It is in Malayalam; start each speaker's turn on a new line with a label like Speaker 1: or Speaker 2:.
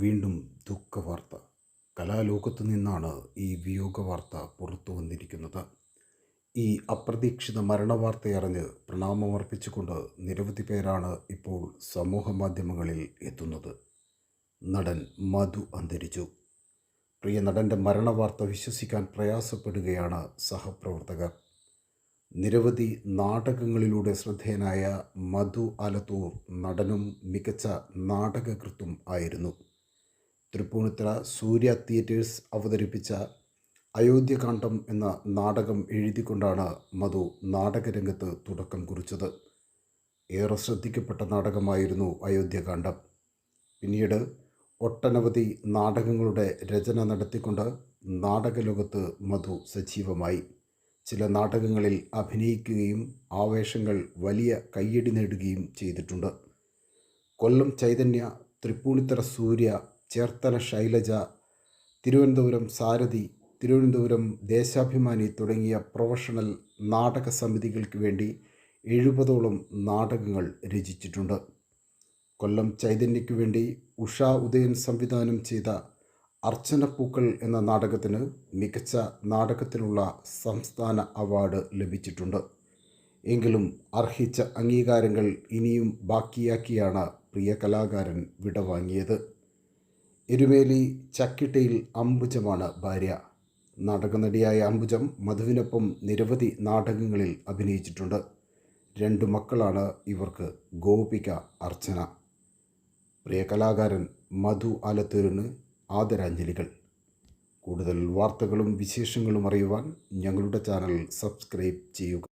Speaker 1: വീണ്ടും ദുഃഖവാർത്ത. കലാലോകത്തു നിന്നാണ് ഈ വിയോഗ വാർത്ത പുറത്തു വന്നിരിക്കുന്നത്. ഈ അപ്രതീക്ഷിത മരണവാർത്തയറിഞ്ഞ് പ്രണാമമർപ്പിച്ചുകൊണ്ട് നിരവധി പേരാണ് ഇപ്പോൾ സമൂഹ മാധ്യമങ്ങളിൽ എത്തുന്നത്. നടൻ മധു അന്തരിച്ചു. പ്രിയ നടന്റെ മരണവാർത്ത വിശ്വസിക്കാൻ പ്രയാസപ്പെടുകയാണ് സഹപ്രവർത്തകർ. നിരവധി നാടകങ്ങളിലൂടെ ശ്രദ്ധേയനായ മധു ആലത്തൂർ നടനും മികച്ച നാടകകൃത്തും ആയിരുന്നു. തൃപ്പൂണിത്തറ സൂര്യ തിയേറ്റേഴ്സ് അവതരിപ്പിച്ച അയോധ്യകാന്ഡം എന്ന നാടകം എഴുതിക്കൊണ്ടാണ് മധു നാടകരംഗത്ത് തുടക്കം കുറിച്ചത്. ഏറെ ശ്രദ്ധിക്കപ്പെട്ട നാടകമായിരുന്നു അയോധ്യകാന്ഡം. പിന്നീട് ഒട്ടനവധി നാടകങ്ങളുടെ രചന നടത്തിക്കൊണ്ട് നാടകലോകത്ത് മധു സജീവമായി. ചില നാടകങ്ങളിൽ അഭിനയിക്കുകയും ആവേശങ്ങൾ വലിയ കയ്യടി നേടുകയും ചെയ്തിട്ടുണ്ട്. കൊല്ലം ചൈതന്യ തൃപ്പൂണിത്തറ സൂര്യ ചേർത്തല ശൈലജ തിരുവനന്തപുരം സാരഥി തിരുവനന്തപുരം ദേശാഭിമാനി തുടങ്ങിയ പ്രൊഫഷണൽ നാടക സമിതികൾക്ക് വേണ്ടി എഴുപതോളം നാടകങ്ങൾ രചിച്ചിട്ടുണ്ട്. കൊല്ലം ചൈതന്യയ്ക്ക് വേണ്ടി ഉഷ ഉദയൻ സംവിധാനം ചെയ്ത അർച്ചനപ്പൂക്കൾ എന്ന നാടകത്തിന് മികച്ച നാടകത്തിനുള്ള സംസ്ഥാന അവാർഡ് ലഭിച്ചിട്ടുണ്ട്. എങ്കിലും അർഹിച്ച അംഗീകാരങ്ങൾ ഇനിയും ബാക്കിയാക്കിയാണ് പ്രിയ കലാകാരൻ വിടവാങ്ങിയത്. എരുമേലി ചക്കിട്ടയിൽ അംബുജമാണ് ഭാര്യ. നാടകനടിയായ അംബുജം മധുവിനൊപ്പം നിരവധി നാടകങ്ങളിൽ അഭിനയിച്ചിട്ടുണ്ട്. രണ്ടു മക്കളാണ് ഇവർക്ക് ഗോപിക അർച്ചന. പ്രിയ കലാകാരൻ മധു ആലത്തൂരിന് ആദരാഞ്ജലികൾ. കൂടുതൽ വാർത്തകളും വിശേഷങ്ങളും അറിയുവാൻ ഞങ്ങളുടെ ചാനൽ സബ്സ്ക്രൈബ് ചെയ്യുക.